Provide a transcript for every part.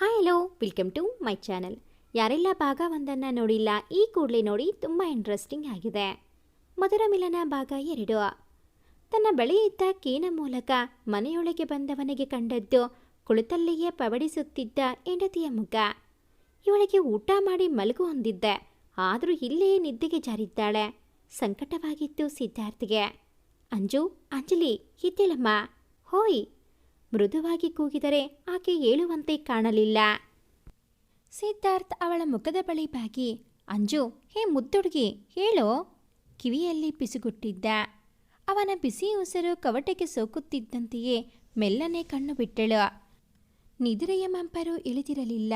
Hi hello welcome to my channel ಯಾರೆಲ್ಲ ಭಾಗ ಒಂದನ್ನು ನೋಡಿಲ್ಲ, ಈ ಕೂಡಲೇ ನೋಡಿ ತುಂಬ ಇಂಟ್ರೆಸ್ಟಿಂಗ್ ಆಗಿದೆ. ಮಧುರ ಮಿಲನ ಭಾಗ ಎರಡು. ತನ್ನ ಬಳಿ ಇದ್ದ ಕೀನ ಮೂಲಕ ಮನೆಯೊಳಗೆ ಬಂದವನಿಗೆ ಕಂಡದ್ದು ಕುಳಿತಲ್ಲಿಯೇ ಪವಡಿಸುತ್ತಿದ್ದ ಹೆಂಡತಿಯ ಮುಖ. ಇವಳಿಗೆ ಊಟ ಮಾಡಿ ಮಲಗು ಹೊಂದಿದ್ದೆ. ಆದರೂ ಇಲ್ಲೇ ನಿದ್ದೆಗೆ ಜಾರಿದ್ದಾಳೆ. ಸಂಕಟವಾಗಿತ್ತು ಸಿದ್ಧಾರ್ಥಿಗೆ. ಅಂಜು, ಅಂಜಲಿ ಇದ್ದೇಳಮ್ಮ ಹೋಯ್ ಮೃದುವಾಗಿ ಕೂಗಿದರೆ ಆಕೆ ಏಳುವಂತೆ ಕಾಣಲಿಲ್ಲ. ಸಿದ್ಧಾರ್ಥ್ ಅವಳ ಮುಖದ ಬಳಿ ಬಾಗಿ, ಅಂಜು, ಹೇ ಮುದ್ದುಡುಗಿ ಹೇಳೋ? ಕಿವಿಯಲ್ಲಿ ಪಿಸುಗುಟ್ಟಿದ್ದ ಅವನ ಬಿಸಿ ಉಸಿರು ಕವಟೆಗೆ ಸೋಕುತ್ತಿದ್ದಂತೆಯೇ ಮೆಲ್ಲನೆ ಕಣ್ಣು ಬಿಟ್ಟಳು. ನಿದ್ರೆಯ ಮಂಪರು ಇಳಿದಿರಲಿಲ್ಲ.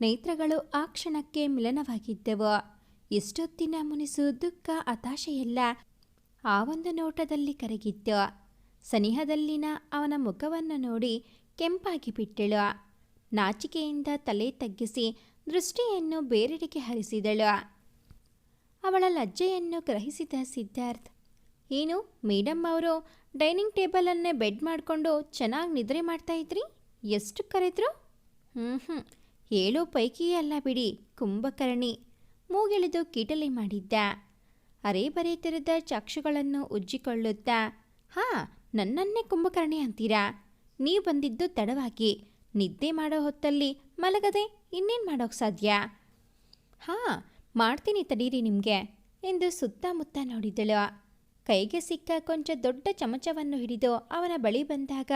ನೇತ್ರಗಳು ಆ ಕ್ಷಣಕ್ಕೆ ಮಿಲನವಾಗಿದ್ದವು. ಎಷ್ಟೊತ್ತಿನ ಮುನಿಸು ದುಃಖ, ಹತಾಶೆಯೆಲ್ಲ ಆ ಒಂದು ನೋಟದಲ್ಲಿ ಕರಗಿತ್ತು. ಸನಿಹದಲ್ಲಿನ ಅವನ ಮುಖವನ್ನು ನೋಡಿ ಕೆಂಪಾಗಿ ಬಿಟ್ಟಳು. ನಾಚಿಕೆಯಿಂದ ತಲೆ ತಗ್ಗಿಸಿ ದೃಷ್ಟಿಯನ್ನು ಬೇರೆಡೆಗೆ ಹರಿಸಿದಳು. ಅವಳ ಲಜ್ಜೆಯನ್ನು ಗ್ರಹಿಸಿದ ಸಿದ್ಧಾರ್ಥ್, ಏನು ಮೇಡಮ್ ಅವರು ಡೈನಿಂಗ್ ಟೇಬಲನ್ನೇ ಬೆಡ್ ಮಾಡಿಕೊಂಡು ಚೆನ್ನಾಗಿ ನಿದ್ರೆ ಮಾಡ್ತಾ ಇದ್ರಿ? ಎಷ್ಟು ಕರೆದ್ರು? ಹ್ಞೂ ಹ್ಞೂ ಹೇಳೋ ಪೈಕಿಯೇ ಅಲ್ಲ ಬಿಡಿ, ಕುಂಭಕರ್ಣಿ, ಮೂಗಿಳಿದು ಕೀಟಲಿ ಮಾಡಿದ್ದ. ಅರೇ ಬರೆ ತೆರೆದ ಚಾಕ್ಷುಗಳನ್ನು ಉಜ್ಜಿಕೊಳ್ಳುತ್ತಾ, ಹಾ ನನ್ನನ್ನೇ ಕುಂಭಕರ್ಣಿ ಅಂತೀರಾ? ನೀವು ಬಂದಿದ್ದು ತಡವಾಗಿ. ನಿದ್ದೆ ಮಾಡೋ ಹೊತ್ತಲ್ಲಿ ಮಲಗದೆ ಇನ್ನೇನು ಮಾಡೋಕ್ಕೆ ಸಾಧ್ಯ? ಹಾಂ, ಮಾಡ್ತೀನಿ ತಡೀರಿ ನಿಮಗೆ ಎಂದು ಸುತ್ತಮುತ್ತ ನೋಡಿದಳು. ಕೈಗೆ ಸಿಕ್ಕ ಕೊಂಚ ದೊಡ್ಡ ಚಮಚವನ್ನು ಹಿಡಿದು ಅವನ ಬಳಿ ಬಂದಾಗ,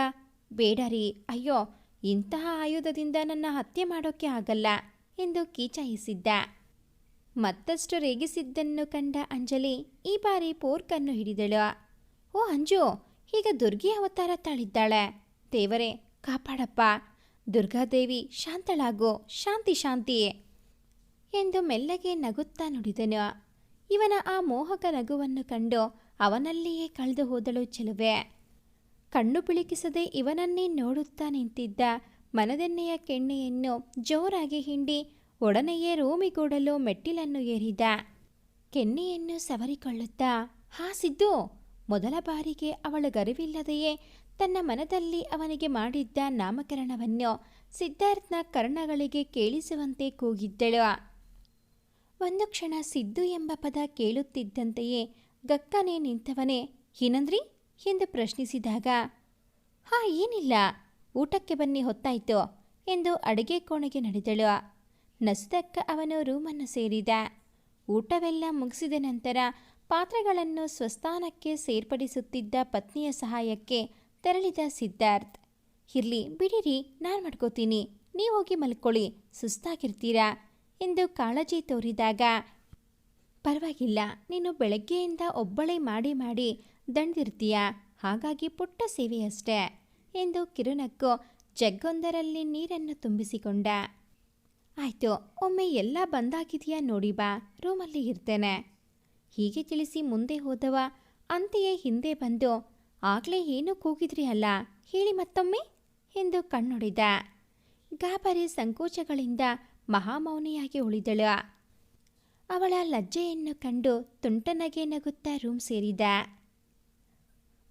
ಬೇಡ ರೀ, ಅಯ್ಯೋ, ಇಂತಹ ಆಯುಧದಿಂದ ನನ್ನ ಹತ್ಯೆ ಮಾಡೋಕ್ಕೆ ಆಗಲ್ಲ ಎಂದು ಕೀಚಾಯಿಸಿದ್ದ. ಮತ್ತಷ್ಟು ರೇಗಿಸಿದ್ದನ್ನು ಕಂಡ ಅಂಜಲಿ ಈ ಬಾರಿ ಪೋರ್ಕನ್ನು ಹಿಡಿದಳು. ಓ ಅಂಜು ಈಗ ದುರ್ಗಿ ಅವತಾರ ತಾಳಿದ್ದಾಳೆ. ದೇವರೇ, ಕಾಪಾಡಪ್ಪ. ದುರ್ಗಾದೇವಿ, ಶಾಂತಳಾಗು. ಶಾಂತಿ ಶಾಂತಿ. ಎಂದು ಮೆಲ್ಲಗೆ ನಗುತ್ತಾ ನುಡಿದನು. ಇವನ ಆ ಮೋಹಕ ನಗುವನ್ನು ಕಂಡು ಅವನಲ್ಲಿಯೇ ಕಳೆದು ಹೋದಳು ಚೆಲುವೆ. ಕಣ್ಣು ಬಿಳಿಕಿಸದೆ ಇವನನ್ನೇ ನೋಡುತ್ತಾ ನಿಂತಿದ್ದ ಮನದೆನ್ನೆಯ ಕೆಣ್ಣೆಯನ್ನು ಜೋರಾಗಿ ಹಿಂಡಿ ಒಡನೆಯೇ ರೂಮಿಗೂಡಲು ಮೆಟ್ಟಿಲನ್ನು ಏರಿದ. ಕೆನ್ನೆಯನ್ನು ಸವರಿಕೊಳ್ಳುತ್ತಾ, ಹಾ, ಸಿದ್ದು! ಮೊದಲ ಬಾರಿಗೆ ಅವಳ ಗರಿವಿಲ್ಲದೆಯೇ ತನ್ನ ಮನದಲ್ಲಿ ಅವನಿಗೆ ಮಾಡಿದ್ದ ನಾಮಕರಣವನ್ನು ಸಿದ್ಧಾರ್ಥ್ನ ಕರ್ಣಗಳಿಗೆ ಕೇಳಿಸುವಂತೆ ಕೂಗಿದ್ದಳು. ಒಂದು ಕ್ಷಣ ಸಿದ್ದು ಎಂಬ ಪದ ಕೇಳುತ್ತಿದ್ದಂತೆಯೇ ಗಕ್ಕನೆ ನಿಂತವನೇ ಏನಂದ್ರಿ ಎಂದು ಪ್ರಶ್ನಿಸಿದಾಗ, ಹಾ, ಏನಿಲ್ಲ, ಊಟಕ್ಕೆ ಬನ್ನಿ, ಹೊತ್ತಾಯ್ತು ಎಂದು ಅಡುಗೆ ಕೋಣೆಗೆ ನಡೆದಳು. ನಸುದಕ್ಕ ಅವನು ರೂಮನ್ನು ಸೇರಿದ. ಊಟವೆಲ್ಲ ಮುಗಿಸಿದ ನಂತರ ಪಾತ್ರೆಗಳನ್ನು ಸ್ವಸ್ಥಾನಕ್ಕೆ ಸೇರ್ಪಡಿಸುತ್ತಿದ್ದ ಪತ್ನಿಯ ಸಹಾಯಕ್ಕೆ ತೆರಳಿದ ಸಿದ್ಧಾರ್ಥ್. ಇರ್ಲಿ, ಬಿಡಿರಿ, ನಾನು ಮಾಡ್ಕೋತೀನಿ. ನೀವು ಹೋಗಿ ಮಲ್ಕೊಳ್ಳಿ. ಸುಸ್ತಾಗಿರ್ತೀರಾ? ಎಂದು ಕಾಳಜಿ ತೋರಿದಾಗ, ಪರವಾಗಿಲ್ಲ. ನೀನು ಬೆಳಗ್ಗೆಯಿಂದ ಒಬ್ಬಳೇ ಮಾಡಿ ಮಾಡಿ ದಣ್ದಿರ್ತೀಯ? ಹಾಗಾಗಿ ಪುಟ್ಟ ಸೇವೆಯಷ್ಟೇ, ಎಂದು ಕಿರುನಕ್ಕು ಜಗ್ಗೊಂದರಲ್ಲಿ ನೀರನ್ನು ತುಂಬಿಸಿಕೊಂಡ. ಆಯ್ತು, ಒಮ್ಮೆ ಎಲ್ಲ ಬಂದಾಗಿದೆಯಾ ನೋಡಿ ಬಾ. ರೂಮಲ್ಲಿ ಇರ್ತೇನೆ. ಹೀಗೆ ತಿಳಿಸಿ ಮುಂದೆ ಹೋದವ. ಅಂತೆಯೇ ಹಿಂದೆ ಬಂದು, ಆಗಲೇ ಏನು ಕೂಗಿದ್ರಿ ಅಲ್ಲ? ಹೇಳಿ ಮತ್ತೊಮ್ಮೆ? ಎಂದು ಕಣ್ಣೊಡಿದ. ಗಾಬರಿ ಸಂಕೋಚಗಳಿಂದ ಮಹಾಮೌನಿಯಾಗಿ ಉಳಿದಳು. ಅವಳ ಲಜ್ಜೆಯನ್ನು ಕಂಡು ತುಂಟನಗೆ ನಗುತ್ತಾ ರೂಮ್ ಸೇರಿದ.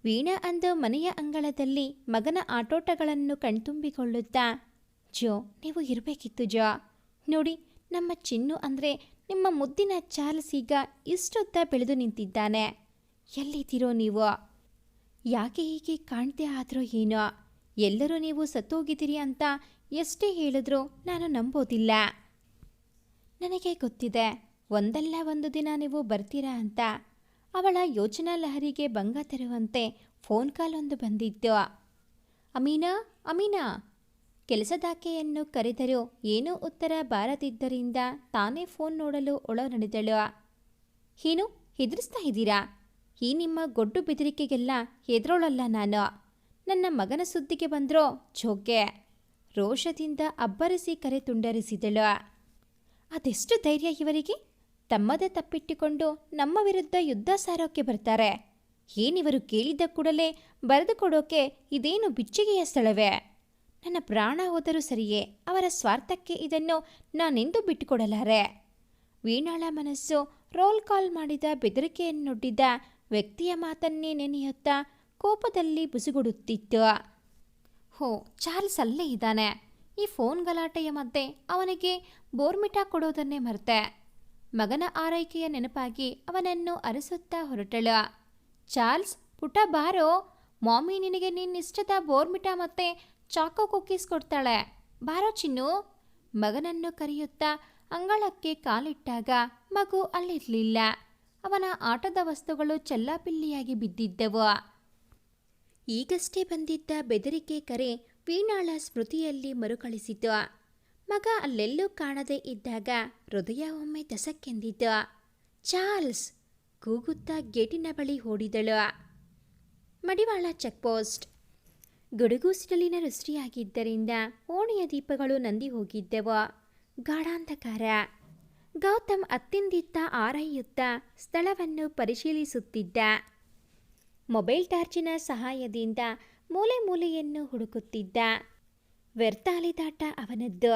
ವೀಣಾ ಅಂದು ಮನೆಯ ಅಂಗಳದಲ್ಲಿ ಮಗನ ಆಟೋಟಗಳನ್ನು ಕಣ್ತುಂಬಿಕೊಳ್ಳುತ್ತಾ, ಜೋ, ನೀವು ಇರಬೇಕಿತ್ತು ಜೋ. ನೋಡಿ, ನಮ್ಮ ಚಿನ್ನು ಅಂದರೆ ನಿಮ್ಮ ಮುದ್ದಿನ ಚಾರ್ಲ್ಸ್ ಈಗ ಇಷ್ಟೊತ್ತ ಬೆಳೆದು ನಿಂತಿದ್ದಾನೆ. ಎಲ್ಲಿದ್ದೀರೋ ನೀವು? ಯಾಕೆ ಹೀಗೆ ಕಾಣ್ತೆ ಆದ್ರೋ ಏನೋ? ಎಲ್ಲರೂ ನೀವು ಸತ್ತೋಗಿದ್ದೀರಿ ಅಂತ ಎಷ್ಟೇ ಹೇಳಿದ್ರೂ ನಾನು ನಂಬೋದಿಲ್ಲ. ನನಗೆ ಗೊತ್ತಿದೆ, ಒಂದಲ್ಲ ಒಂದು ದಿನ ನೀವು ಬರ್ತೀರಾ ಅಂತ. ಅವಳ ಯೋಚನಾ ಲಹರಿಗೆ ಭಂಗ ತರುವಂತೆ ಫೋನ್ ಕಾಲ್ ಒಂದು ಬಂದಿತ್ತು. ಅಮೀನಾ ಅಮೀನಾ! ಕೆಲಸದಾಕೆಯನ್ನು ಕರೆದರೂ ಏನೂ ಉತ್ತರ ಬಾರದಿದ್ದರಿಂದ ತಾನೇ ಫೋನ್ ನೋಡಲು ಒಳ ನಡೆದಳು ಏನು ಹೆದರಿಸ್ತಾ ಇದ್ದೀರಾ? ಈ ನಿಮ್ಮ ಗೊಡ್ಡು ಬೆದರಿಕೆಗೆಲ್ಲ ಹೆದರೋಳಲ್ಲ ನಾನು. ನನ್ನ ಮಗನ ಸುದ್ದಿಗೆ ಬಂದ್ರೋ ಜೋಗ್ಗೆ ರೋಷದಿಂದ ಅಬ್ಬರಿಸಿ ಕರೆ ತುಂಡರಿಸಿದಳು. ಅದೆಷ್ಟು ಧೈರ್ಯ ಇವರಿಗೆ? ತಮ್ಮದೇ ತಪ್ಪಿಟ್ಟುಕೊಂಡು ನಮ್ಮ ವಿರುದ್ಧ ಯುದ್ಧ ಸಾರೋಕೆ ಬರ್ತಾರೆ. ಏನಿವರು ಕೇಳಿದ ಕೂಡಲೇ ಬರೆದುಕೊಡೋಕೆ ಇದೇನು ಬಿಚ್ಚಿಗೆಯ ಸ್ಥಳವೇ? ನನ್ನ ಪ್ರಾಣ ಹೋದರೂ ಸರಿಯೇ, ಅವರ ಸ್ವಾರ್ಥಕ್ಕೆ ಇದನ್ನು ನಾನೆಂದು ಬಿಟ್ಟುಕೊಡಲಾರೆ? ವೀಣಾಳ ಮನಸ್ಸು ರೋಲ್ ಕಾಲ್ ಮಾಡಿದ ಬೆದರಿಕೆಯನ್ನೊಡ್ಡಿದ ವ್ಯಕ್ತಿಯ ಮಾತನ್ನೇ ನೆನೆಯುತ್ತಾ ಕೋಪದಲ್ಲಿ ಬುಸುಗುಡುತ್ತಿತ್ತು. ಹೋ, ಚಾರ್ಲ್ಸ್ ಅಲ್ಲೇ ಇದ್ದಾನೆ. ಈ ಫೋನ್ ಗಲಾಟೆಯ ಮಧ್ಯೆ ಅವನಿಗೆ ಬೋರ್ಮಿಟಾ ಕೊಡೋದನ್ನೇ ಮರೆತೆ. ಮಗನ ಆರೈಕೆಯ ನೆನಪಾಗಿ ಅವನನ್ನು ಅರಸುತ್ತಾ ಹೊರಟಳು. ಚಾರ್ಲ್ಸ್, ಪುಟ ಬಾರೋ. ಮಾಮಿ ನಿನಗೆ ನಿನ್ನಿಷ್ಟದ ಬೋರ್ಮಿಟಾ ಮತ್ತೆ ಚಾಕೋ ಕುಕ್ಕೀಸ್ ಕೊಡ್ತಾಳೆ. ಬಾರೋ ಚಿನ್ನು. ಮಗನನ್ನು ಕರೆಯುತ್ತಾ ಅಂಗಳಕ್ಕೆ ಕಾಲಿಟ್ಟಾಗ ಮಗು ಅಲ್ಲಿರಲಿಲ್ಲ. ಅವನ ಆಟದ ವಸ್ತುಗಳು ಚೆಲ್ಲಾಪಿಲ್ಲಿಯಾಗಿ ಬಿದ್ದಿದ್ದವು. ಈಗಷ್ಟೇ ಬಂದಿದ್ದ ಬೆದರಿಕೆ ಕರೆ ವೀಣಾಳ ಸ್ಮೃತಿಯಲ್ಲಿ ಮರುಕಳಿಸಿತು. ಮಗ ಅಲ್ಲೆಲ್ಲೂ ಕಾಣದೇ ಇದ್ದಾಗ ಹೃದಯ ಒಮ್ಮೆ ದಸಕ್ಕೆಂದಿದ್ದು ಚಾರ್ಲ್ಸ್ ಕೂಗುತ್ತಾ ಗೇಟಿನ ಬಳಿ ಓಡಿದಳು. ಮಡಿವಾಳ ಚೆಕ್ಪೋಸ್ಟ್. ಗುಡುಗು ಸಿಡಲಿನ ವೃಷ್ಟಿಯಾಗಿದ್ದರಿಂದ ಓಣಿಯ ದೀಪಗಳು ನಂದಿ ಹೋಗಿದ್ದವು. ಗಾಢಾಂಧಕಾರ. ಗೌತಮ್ ಅತ್ತಿಂದಿತ್ತ ಆರೈಯುತ್ತಾ ಸ್ಥಳವನ್ನು ಪರಿಶೀಲಿಸುತ್ತಿದ್ದ. ಮೊಬೈಲ್ ಟಾರ್ಚಿನ ಸಹಾಯದಿಂದ ಮೂಲೆ ಮೂಲೆಯನ್ನು ಹುಡುಕುತ್ತಿದ್ದ. ವ್ಯರ್ಥ ಅಲೆದಾಟ ಅವನದ್ದು.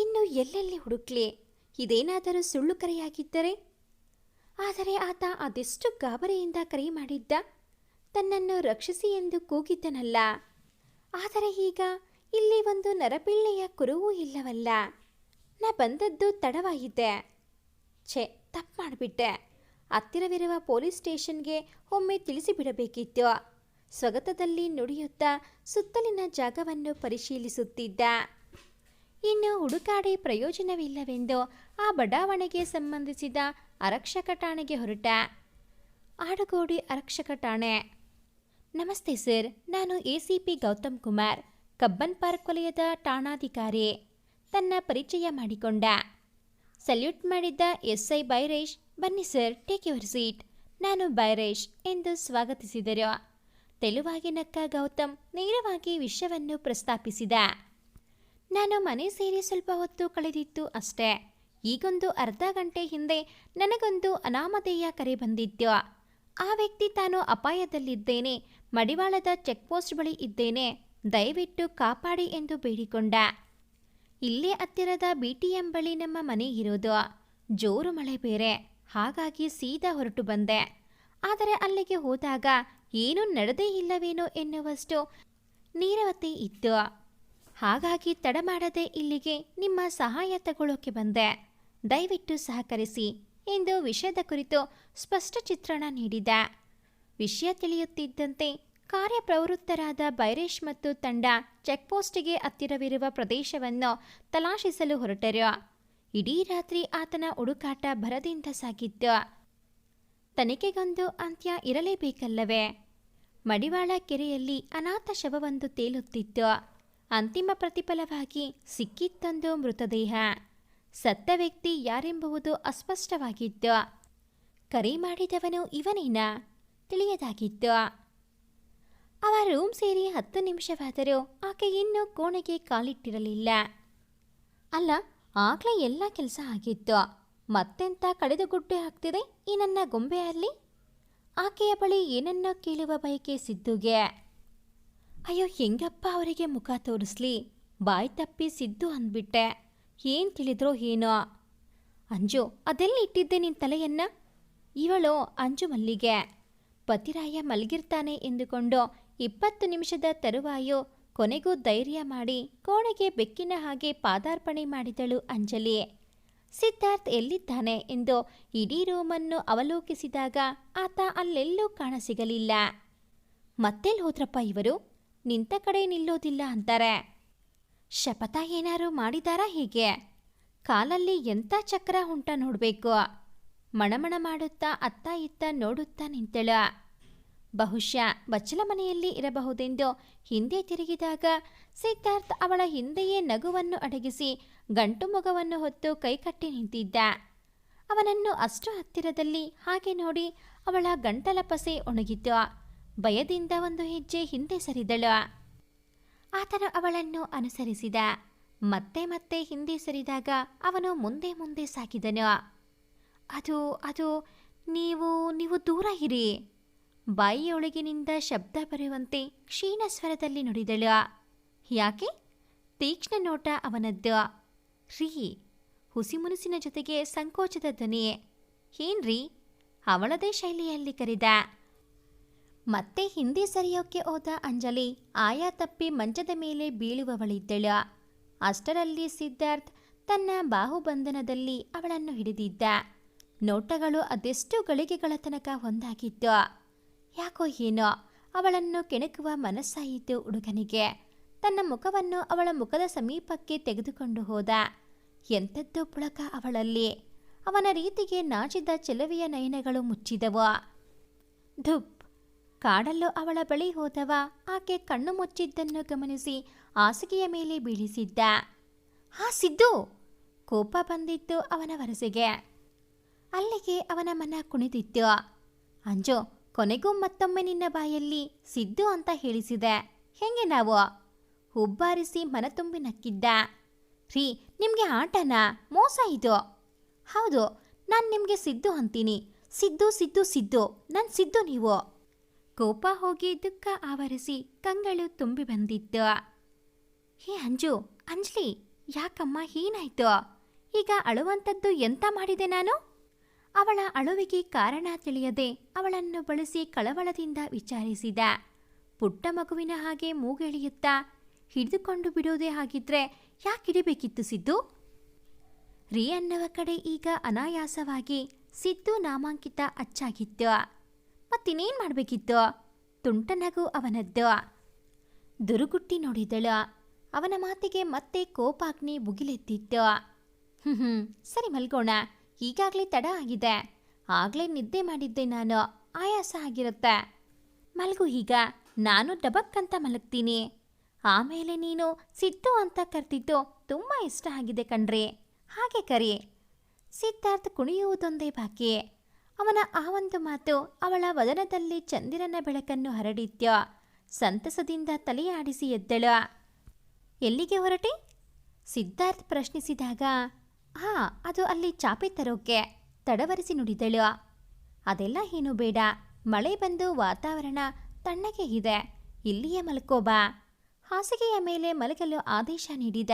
ಇನ್ನು ಎಲ್ಲೆಲ್ಲಿ ಹುಡುಕ್ಲಿ? ಇದೇನಾದರೂ ಸುಳ್ಳು ಕರೆಯಾಗಿದ್ದರೆ? ಆದರೆ ಆತ ಅದೆಷ್ಟು ಗಾಬರಿಯಿಂದ ಕರೆ ಮಾಡಿದ್ದ? ತನ್ನನ್ನು ರಕ್ಷಿಸಿ ಎಂದು ಕೂಗಿದ್ದನಲ್ಲ. ಆದರೆ ಈಗ ಇಲ್ಲಿ ಒಂದು ನರಪಿಳ್ಳೆಯ ಕುರುವೂ ಇಲ್ಲವಲ್ಲ. ನಾ ಬಂದದ್ದು ತಡವಾಗಿದೆ. ಛೆ, ತಪ್ಪು ಮಾಡಿಬಿಟ್ಟೆ. ಹತ್ತಿರವಿರುವ ಪೊಲೀಸ್ ಸ್ಟೇಷನ್ಗೆ ಒಮ್ಮೆ ತಿಳಿಸಿಬಿಡಬೇಕಿತ್ತು. ಸ್ವಗತದಲ್ಲಿ ನುಡಿಯುತ್ತಾ ಸುತ್ತಲಿನ ಜಾಗವನ್ನು ಪರಿಶೀಲಿಸುತ್ತಿದ್ದ. ಇನ್ನು ಹುಡುಕಾಡಿ ಪ್ರಯೋಜನವಿಲ್ಲವೆಂದು ಆ ಬಡಾವಣೆಗೆ ಸಂಬಂಧಿಸಿದ ಅರಕ್ಷಕ ಠಾಣೆಗೆ ಹೊರಟ. ಆಡಗೋಡಿ ಅರಕ್ಷಕ ಠಾಣೆ. ನಮಸ್ತೆ ಸರ್, ನಾನು ಎಸಿಪಿ ಗೌತಮ್ ಕುಮಾರ್, ಕಬ್ಬನ್ ಪಾರ್ಕ್ ವಲಯದ ಠಾಣಾಧಿಕಾರಿ. ತನ್ನ ಪರಿಚಯ ಮಾಡಿಕೊಂಡ. ಸಲ್ಯೂಟ್ ಮಾಡಿದ್ದ ಎಸ್ ಐ ಬೈರೇಶ್, ಬನ್ನಿ ಸರ್ ಟೇಕ್ ಯುವರ್ ಸೀಟ್ ನಾನು ಬೈರೇಶ್ ಎಂದು ಸ್ವಾಗತಿಸಿದರು. ತೆಲುವಾಗಿ ನಕ್ಕ ಗೌತಮ್ ನೇರವಾಗಿ ವಿಷಯವನ್ನು ಪ್ರಸ್ತಾಪಿಸಿದ. ನಾನು ಮನೆ ಸೇರಿ ಸ್ವಲ್ಪ ಹೊತ್ತು ಕಳೆದಿತ್ತು ಅಷ್ಟೇ. ಈಗೊಂದು ಅರ್ಧ ಗಂಟೆ ಹಿಂದೆ ನನಗೊಂದು ಅನಾಮಧೇಯ ಕರೆ ಬಂದಿತ್ತು. ಆ ವ್ಯಕ್ತಿ ತಾನು ಅಪಾಯದಲ್ಲಿದ್ದೇನೆ ಮಡಿವಾಳದ ಚೆಕ್ಪೋಸ್ಟ್ ಬಳಿ ಇದ್ದೇನೆ. ದಯವಿಟ್ಟು ಕಾಪಾಡಿ ಎಂದು ಬೇಡಿಕೊಂಡ. ಇಲ್ಲೇ ಹತ್ತಿರದ ಬಿ ಟಿ ಎಂ ಬಳಿ ನಮ್ಮ ಮನೆ ಇರೋದು. ಜೋರು ಮಳೆ ಬೇರೆ. ಹಾಗಾಗಿ ಸೀದಾ ಹೊರಟು ಬಂದೆ. ಆದರೆ ಅಲ್ಲಿಗೆ ಹೋದಾಗ ಏನೂ ನಡೆದೇ ಇಲ್ಲವೇನೋ ಎನ್ನುವಷ್ಟು ನೀರವತಿ ಇತ್ತು. ಹಾಗಾಗಿ ತಡ ಮಾಡದೆ ಇಲ್ಲಿಗೆ ನಿಮ್ಮ ಸಹಾಯ ತಗೊಳ್ಳೋಕೆ ಬಂದೆ. ದಯವಿಟ್ಟು ಸಹಕರಿಸಿ ಎಂದು ವಿಷಯದ ಕುರಿತು ಸ್ಪಷ್ಟ ಚಿತ್ರಣ ನೀಡಿದ ವಿಷಯ ತಿಳಿಯುತ್ತಿದ್ದಂತೆ ಕಾರ್ಯಪ್ರವೃತ್ತರಾದ ಬೈರೇಶ್ ಮತ್ತು ತಂಡ ಚೆಕ್ಪೋಸ್ಟ್ಗೆ ಹತ್ತಿರವಿರುವ ಪ್ರದೇಶವನ್ನು ತಲಾಶಿಸಲು ಹೊರಟರು. ಇಡೀ ರಾತ್ರಿ ಆತನ ಹುಡುಕಾಟ ಭರದಿಂದ ಸಾಗಿತ್ತು. ತನಿಖೆಗೊಂದು ಅಂತ್ಯ ಇರಲೇಬೇಕಲ್ಲವೇ? ಮಡಿವಾಳ ಕೆರೆಯಲ್ಲಿ ಅನಾಥ ಶವವೊಂದು ತೇಲುತ್ತಿತ್ತು. ಅಂತಿಮ ಪ್ರತಿಫಲವಾಗಿ ಸಿಕ್ಕಿತ್ತೊಂದು ಮೃತದೇಹ. ಸತ್ತ ವ್ಯಕ್ತಿ ಯಾರೆಂಬುವುದು ಅಸ್ಪಷ್ಟವಾಗಿತ್ತು. ಕರೆ ಮಾಡಿದವನು ಇವನೇನಾ? ತಿಳಿಯದಾಗಿತ್ತು ಅವ ರೂಮ್ ಸೇರಿ ಹತ್ತು ನಿಮಿಷವಾದರೂ ಆಕೆ ಇನ್ನೂ ಕೋಣೆಗೆ ಕಾಲಿಟ್ಟಿರಲಿಲ್ಲ. ಅಲ್ಲ, ಆಗಲೇ ಎಲ್ಲ ಕೆಲಸ ಆಗಿತ್ತು. ಮತ್ತೆಂತ ಕಡಿದುಗುಡ್ಡೆ ಆಗ್ತಿದೆ ಈ ನನ್ನ ಗೊಂಬೆಯಲ್ಲಿ ಆಕೆಯ ಬಳಿ ಏನನ್ನೋ ಕೇಳುವ ಬಯಕೆ ಸಿದ್ದುಗೆ. ಅಯ್ಯೋ, ಹೆಂಗಪ್ಪ ಅವರಿಗೆ ಮುಖ ತೋರಿಸ್ಲಿ? ಬಾಯಿ ತಪ್ಪಿ ಸಿದ್ದು ಅಂದ್ಬಿಟ್ಟೆ. ಏನು ತಿಳಿದ್ರೋ ಏನೋ? ಅಂಜು, ಅದೆಲ್ಲಿ ಇಟ್ಟಿದ್ದೆ ನಿನ್ನ ತಲೆಯನ್ನ? ಇವಳು ಅಂಜು ಮಲ್ಲಿಗೆ. ಪತಿರಾಯ ಮಲಗಿರ್ತಾನೆ ಎಂದುಕೊಂಡು ಇಪ್ಪತ್ತು ನಿಮಿಷದ ತರುವಾಯು ಕೊನೆಗೂ ಧೈರ್ಯ ಮಾಡಿ ಕೋಣೆಗೆ ಬೆಕ್ಕಿನ ಹಾಗೆ ಪಾದಾರ್ಪಣೆ ಮಾಡಿದಳು ಅಂಜಲಿ. ಸಿದ್ಧಾರ್ಥ್ ಎಲ್ಲಿದ್ದಾನೆ ಎಂದು ಇಡೀ ರೂಮನ್ನು ಅವಲೋಕಿಸಿದಾಗ ಆತ ಅಲ್ಲೆಲ್ಲೂ ಕಾಣಸಿಗಲಿಲ್ಲ ಮತ್ತೆಲ್ಲಿ ಹೋದ್ರಪ್ಪ ಇವರು? ನಿಂತ ಕಡೆ ನಿಲ್ಲೋದಿಲ್ಲ ಅಂತಾರೆ. ಶಪಥ ಏನಾರು ಮಾಡಿದಾರಾ ಹೀಗೆ? ಕಾಲಲ್ಲಿ ಎಂಥ ಚಕ್ರ ಉಂಟ ನೋಡಬೇಕು? ಮಣಮಣ ಮಾಡುತ್ತಾ ಅತ್ತ ಇತ್ತ ನೋಡುತ್ತಾ ನಿಂತಳ. ಬಹುಶಃ ಬಚ್ಚಲ ಮನೆಯಲ್ಲಿ ಇರಬಹುದೆಂದು ಹಿಂದೆ ತಿರುಗಿದಾಗ ಸಿದ್ಧಾರ್ಥ್ ಅವಳ ಹಿಂದೆಯೇ ನಗುವನ್ನು ಅಡಗಿಸಿ ಗಂಟು ಮೊಗವನ್ನು ಹೊತ್ತು ಕೈಕಟ್ಟಿ ನಿಂತಿದ್ದ. ಅವನನ್ನು ಅಷ್ಟು ಹತ್ತಿರದಲ್ಲಿ ಹಾಗೆ ನೋಡಿ ಅವಳ ಗಂಟಲ ಪಸೆ ಒಣಗಿತು. ಭಯದಿಂದ ಒಂದು ಹೆಜ್ಜೆ ಹಿಂದೆ ಸರಿದಳು. ಆತನು ಅವಳನ್ನು ಅನುಸರಿಸಿದ. ಮತ್ತೆ ಮತ್ತೆ ಹಿಂದೆ ಸರಿದಾಗ ಅವನು ಮುಂದೆ ಮುಂದೆ ಸಾಗಿದನು. ಅದು ಅದು ನೀವು ನೀವು ದೂರ ಇರಿ. ಬಾಯಿಯೊಳಗಿನಿಂದ ಶಬ್ದ ಬರುವಂತೆ ಕ್ಷೀಣ ಸ್ವರದಲ್ಲಿ ನುಡಿದಳು. ಯಾಕೆ? ತೀಕ್ಷ್ಣ ನೋಟ ಅವನದ್ದು. ರೀ, ಹುಸಿಮುನುಸಿನ ಜೊತೆಗೆ ಸಂಕೋಚದ ಧ್ವನಿ. ಏನ್ರಿ ಅವಳದೇ ಶೈಲಿಯಲ್ಲಿ ಕರೆದ. ಮತ್ತೆ ಹಿಂದೆ ಸರಿಯೋಕೆ ಹೋದ ಅಂಜಲಿ ಆಯಾ ತಪ್ಪಿ ಮಂಚದ ಮೇಲೆ ಬೀಳುವವಳಿದ್ದಳು. ಅಷ್ಟರಲ್ಲಿ ಸಿದ್ಧಾರ್ಥ್ ತನ್ನ ಬಾಹುಬಂಧನದಲ್ಲಿ ಅವಳನ್ನು ಹಿಡಿದಿದ್ದ. ನೋಟಗಳು ಅದೆಷ್ಟು ಗಳಿಗೆಗಳ ತನಕ ಒಂದಾಗಿತ್ತು ಯಾಕೋ ಏನೋ ಅವಳನ್ನು ಕೆಣಕುವ ಮನಸ್ಸಾಯಿತು ಹುಡುಗನಿಗೆ. ತನ್ನ ಮುಖವನ್ನು ಅವಳ ಮುಖದ ಸಮೀಪಕ್ಕೆ ತೆಗೆದುಕೊಂಡು ಹೋದ. ಎಂಥದ್ದು ಪುಳಕ ಅವಳಲ್ಲಿ. ಅವನ ರೀತಿಗೆ ನಾಚಿದ ಚೆಲುವೆಯ ನಯನಗಳು ಮುಚ್ಚಿದವು. ಧುಪ್. ಕಾಡಲ್ಲೂ ಅವಳ ಬಳಿ ಹೋದವ ಆಕೆ ಕಣ್ಣು ಮುಚ್ಚಿದ್ದನ್ನು ಗಮನಿಸಿ ಹಾಸಿಗೆಯ ಮೇಲೆ ಬೀಳಿಸಿದ್ದ. ಹಾ, ಸಿದ್ದು! ಕೋಪ ಬಂದಿತ್ತು ಅವನ ವರಸೆಗೆ ಅಲ್ಲಿಗೆ ಅವನ ಮನ ಕುಣಿದಿತ್ತು. ಅಂಜು, ಕೊನೆಗೂ ಮತ್ತೊಮ್ಮೆ ನಿನ್ನ ಬಾಯಲ್ಲಿ ಸಿದ್ದು ಅಂತ ಹೇಳಿಸಿದೆ. ಹೆಂಗೆ ನಾವು? ಹುಬ್ಬಾರಿಸಿ ಮನ ನಕ್ಕಿದ್ದ. ರೀ, ನಿಮಗೆ ಆಟನಾ? ಮೋಸ ಇದು. ಹೌದು, ನಾನು ನಿಮಗೆ ಸಿದ್ದು ಅಂತೀನಿ. ಸಿದ್ದು ಸಿದ್ದು ಸಿದ್ದು. ನನ್ನ ಸಿದ್ದು ನೀವು. ಕೋಪ ಹೋಗಿ ದುಃಖ ಆವರಿಸಿ ಕಂಗಳು ತುಂಬಿ ಬಂದಿತ್ತು. ಹೇ ಅಂಜು, ಅಂಜಲಿ, ಯಾಕಮ್ಮ ಏನಾಯ್ತು ಈಗ ಅಳುವಂಥದ್ದು ಎಂತ ಮಾಡಿದೆ ನಾನು? ಅವಳ ಅಳುವಿಗೆ ಕಾರಣ ತಿಳಿಯದೆ ಅವಳನ್ನು ಬಳಸಿ ಕಳವಳದಿಂದ ವಿಚಾರಿಸಿದ. ಪುಟ್ಟ ಮಗುವಿನ ಹಾಗೆ ಮೂಗೆಳೆಯುತ್ತಾ, ಹಿಡಿದುಕೊಂಡು ಬಿಡೋದೇ ಹಾಗಿದ್ರೆ ಯಾಕಿಡಬೇಕಿತ್ತು ಸಿದ್ದು? ರೀ ಅನ್ನವ ಕಡೆ ಈಗ ಅನಾಯಾಸವಾಗಿ ಸಿದ್ದು ನಾಮಾಂಕಿತ ಅಚ್ಚಾಗಿತ್ತು. ಮತ್ತಿನ್ನೇನು ಮಾಡಬೇಕಿತ್ತು? ತುಂಟನಗು ಅವನದ್ದು. ದುರುಗುಟ್ಟಿ ನೋಡಿದಳು. ಅವನ ಮಾತಿಗೆ ಮತ್ತೆ ಕೋಪಾಗ್ನಿ ಬುಗಿಲೆದ್ದಿತ್ತು ಹ್ಮ್ ಹ್ಮ್, ಸರಿ ಮಲ್ಗೋಣ. ಈಗಾಗಲೇ ತಡ ಆಗಿದೆ. ಆಗಲೇ ನಿದ್ದೆ ಮಾಡಿದ್ದೆ ನಾನು. ಆಯಾಸ ಆಗಿರುತ್ತೆ. ಮಲಗು ಈಗ. ನಾನು ಡಬಕ್ಕಂತ ಮಲಗ್ತೀನಿ. ಆಮೇಲೆ ನೀನು ಸಿದ್ದು ಅಂತ ಕರ್ತಿದ್ದು ತುಂಬ ಇಷ್ಟ ಆಗಿದೆ ಕಣ್ರಿ. ಹಾಗೆ ಕರಿ. ಸಿದ್ಧಾರ್ಥ್ ಕುಣಿಯುವುದೊಂದೇ ಬಾಕಿ. ಅವನ ಆ ಒಂದು ಮಾತು ಅವಳ ವದನದಲ್ಲಿ ಚಂದಿರನ ಬೆಳಕನ್ನು ಹರಡಿತ್ಯ ಸಂತಸದಿಂದ ತಲೆಯಾಡಿಸಿ ಎದ್ದಳು. ಎಲ್ಲಿಗೆ ಹೊರಟೆ? ಸಿದ್ಧಾರ್ಥ್ ಪ್ರಶ್ನಿಸಿದಾಗ ಹಾ, ಅದು ಅಲ್ಲಿ ಚಾಪೆ ತರೋಕೆ ತಡವರಿಸಿ ನುಡಿದಳು. ಅದೆಲ್ಲ ಏನು ಬೇಡ. ಮಳೆ ಬಂದು ವಾತಾವರಣ ತಣ್ಣಗೆ ಇದೆ. ಇಲ್ಲಿಯೇ ಮಲ್ಕೋಬಾ ಹಾಸಿಗೆಯ ಮೇಲೆ ಮಲಗಲು ಆದೇಶ ನೀಡಿದ.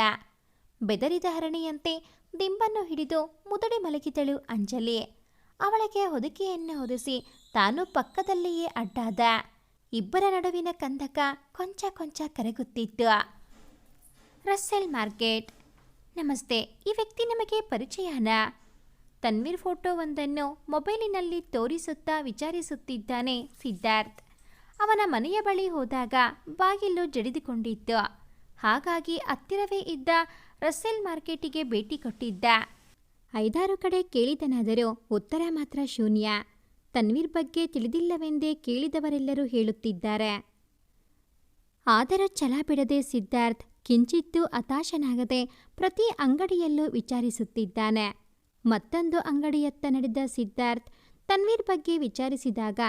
ಬೆದರಿದ ಹರಣಿಯಂತೆ ದಿಂಬನ್ನು ಹಿಡಿದು ಮುದಡಿ ಮಲಗಿದಳು ಅಂಜಲಿ. ಅವಳಿಗೆ ಹೊದಿಕೆಯನ್ನು ಹೊದಿಸಿ ತಾನು ಪಕ್ಕದಲ್ಲಿಯೇ ಅಡ್ಡಾದ. ಇಬ್ಬರ ನಡುವಿನ ಕಂದಕ ಕೊಂಚ ಕೊಂಚ ಕರಗುತ್ತಿತ್ತು. Russell market. ನಮಸ್ತೆ, ಈ ವ್ಯಕ್ತಿ ನಮಗೆ ಪರಿಚಯನಾ. ತನ್ವೀರ್ ಫೋಟೋವೊಂದನ್ನು ಮೊಬೈಲಿನಲ್ಲಿ ತೋರಿಸುತ್ತಾ ವಿಚಾರಿಸುತ್ತಿದ್ದಾನೆ ಸಿದ್ಧಾರ್ಥ್. ಅವನ ಮನೆಯ ಬಳಿ ಹೋದಾಗ ಬಾಗಿಲು ಜಡಿದುಕೊಂಡಿತ್ತು. ಹಾಗಾಗಿ ಹತ್ತಿರವೇ ಇದ್ದ ರಸ್ಸೆಲ್ ಮಾರ್ಕೆಟಿಗೆ ಭೇಟಿ ಕೊಟ್ಟಿದ್ದ. ಐದಾರು ಕಡೆ ಕೇಳಿದನಾದರೂ ಉತ್ತರ ಮಾತ್ರ ಶೂನ್ಯ. ತನ್ವೀರ್ ಬಗ್ಗೆ ತಿಳಿದಿಲ್ಲವೆಂದೇ ಕೇಳಿದವರೆಲ್ಲರೂ ಹೇಳುತ್ತಿದ್ದಾರೆ. ಆದರೂ ಛಲ ಬಿಡದೆ ಸಿದ್ಧಾರ್ಥ್ ಕಿಂಚಿತ್ತೂ ಹತಾಶನಾಗದೆ ಪ್ರತಿ ಅಂಗಡಿಯಲ್ಲೂ ವಿಚಾರಿಸುತ್ತಿದ್ದಾನೆ. ಮತ್ತೊಂದು ಅಂಗಡಿಯತ್ತ ನಡೆದ ಸಿದ್ಧಾರ್ಥ್ ತನ್ವೀರ್ ಬಗ್ಗೆ ವಿಚಾರಿಸಿದಾಗ,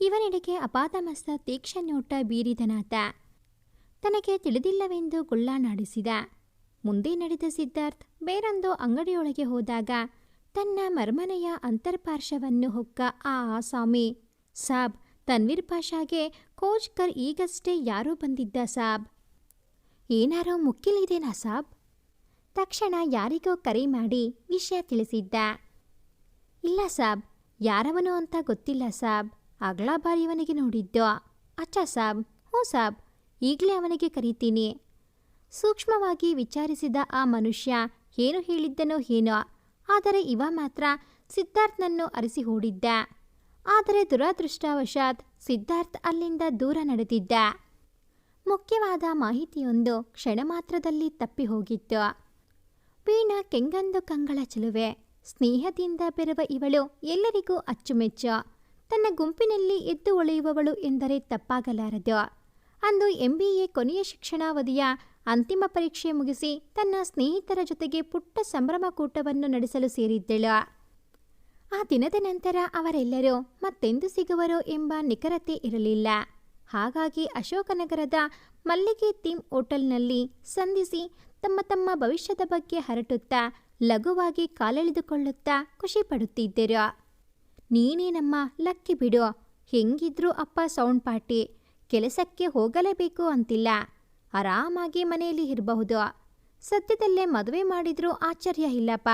ಇವನೆಡೆಗೆ ಅಪಾದಮಸ್ತ ತೀಕ್ಷ್ಣ ನೋಟ ಬೀರಿದನಾತ. ತನಗೆ ತಿಳಿದಿಲ್ಲವೆಂದು ಗುಳ್ಳಾನಾಡಿಸಿದ ಮುಂದೆ ನಡೆದ ಸಿದ್ಧಾರ್ಥ್ ಬೇರೊಂದು ಅಂಗಡಿಯೊಳಗೆ ಹೋದಾಗ, ತನ್ನ ಮರ್ಮನೆಯ ಅಂತರ್ಪಾರ್ಶ್ವವನ್ನು ಹೊಕ್ಕ ಆ ಆಸಾಮಿ, ಸಾಬ್ ತನ್ವೀರ್ ಪಾಷಾಗೆ ಕೋಚ್ಕರ್ ಈಗಷ್ಟೇ ಯಾರೋ ಬಂದಿದ್ದ ಸಾಬ್. ಏನಾರೋ ಮುಕ್ಕಿಲಿದೇನಾ ಸಾಬ್? ತಕ್ಷಣ ಯಾರಿಗೋ ಕರೆ ಮಾಡಿ ವಿಷಯ ತಿಳಿಸಿದ್ದ. ಇಲ್ಲ ಸಾಬ್, ಯಾರವನು ಅಂತ ಗೊತ್ತಿಲ್ಲ ಸಾಬ್. ಅಗ್ಲ ಬಾರಿ ಅವನಿಗೆ ನೋಡಿದ್ದೋ. ಅಚ್ಚ ಸಾಬ್ ಹ್ಞೂ ಸಾಬ್, ಈಗಲೇ ಅವನಿಗೆ ಕರೀತೀನಿ. ಸೂಕ್ಷ್ಮವಾಗಿ ವಿಚಾರಿಸಿದ ಆ ಮನುಷ್ಯ ಏನು ಹೇಳಿದ್ದನೋ ಏನೋ. ಆದರೆ ಇವ ಮಾತ್ರ ಸಿದ್ಧಾರ್ಥ್ನನ್ನು ಅರಿಸಿ ಹೂಡಿದ್ದ. ಆದರೆ ದುರದೃಷ್ಟವಶಾತ್ ಸಿದ್ಧಾರ್ಥ್ ಅಲ್ಲಿಂದ ದೂರ ನಡೆದಿದ್ದ. ಮುಖ್ಯವಾದ ಮಾಹಿತಿಯೊಂದು ಕ್ಷಣ ಮಾತ್ರದಲ್ಲಿ ತಪ್ಪಿ ಹೋಗಿತ್ತು. ವೀಣಾ ಕೆಂಗಂದು ಕಂಗಳ ಚೆಲುವೆ. ಸ್ನೇಹದಿಂದ ಬೆರವ ಇವಳು ಎಲ್ಲರಿಗೂ ಅಚ್ಚುಮೆಚ್ಚು. ತನ್ನ ಗುಂಪಿನಲ್ಲಿ ಎದ್ದು ಒಳೆಯುವವಳು ಎಂದರೆ ತಪ್ಪಾಗಲಾರದು. ಅಂದು ಎಂಬಿಎ ಕೊನೆಯ ಶಿಕ್ಷಣಾವಧಿಯ ಅಂತಿಮ ಪರೀಕ್ಷೆ ಮುಗಿಸಿ ತನ್ನ ಸ್ನೇಹಿತರ ಜೊತೆಗೆ ಪುಟ್ಟ ಸಂಭ್ರಮ ಕೂಟವನ್ನು ನಡೆಸಲು ಸೇರಿದ್ದಳು. ಆ ದಿನದ ನಂತರ ಅವರೆಲ್ಲರೂ ಮತ್ತೆಂದು ಸಿಗುವರೋ ಎಂಬ ನಿಖರತೆ ಇರಲಿಲ್ಲ. ಹಾಗಾಗಿ ಅಶೋಕನಗರದ ಮಲ್ಲಿಗೆ ಥೀಮ್ ಹೋಟೆಲ್ನಲ್ಲಿ ಸಂಧಿಸಿ ತಮ್ಮ ತಮ್ಮ ಭವಿಷ್ಯದ ಬಗ್ಗೆ ಹರಟುತ್ತಾ ಲಘುವಾಗಿ ಕಾಲೆಳೆದುಕೊಳ್ಳುತ್ತಾ ಖುಷಿ ಪಡುತ್ತಿದ್ದರು. ನೀನೇ ನಮ್ಮ ಲಕ್ಕಿ ಬಿಡು, ಹೆಂಗಿದ್ರೂ ಅಪ್ಪ ಸೌಂಡ್ ಪಾರ್ಟಿ, ಕೆಲಸಕ್ಕೆ ಹೋಗಲೇಬೇಕು ಅಂತಿಲ್ಲ. ಆರಾಮಾಗಿ ಮನೆಯಲ್ಲಿ ಇರಬಹುದು. ಸದ್ಯದಲ್ಲೇ ಮದುವೆ ಮಾಡಿದ್ರೂ ಆಶ್ಚರ್ಯ ಇಲ್ಲಪ್ಪ.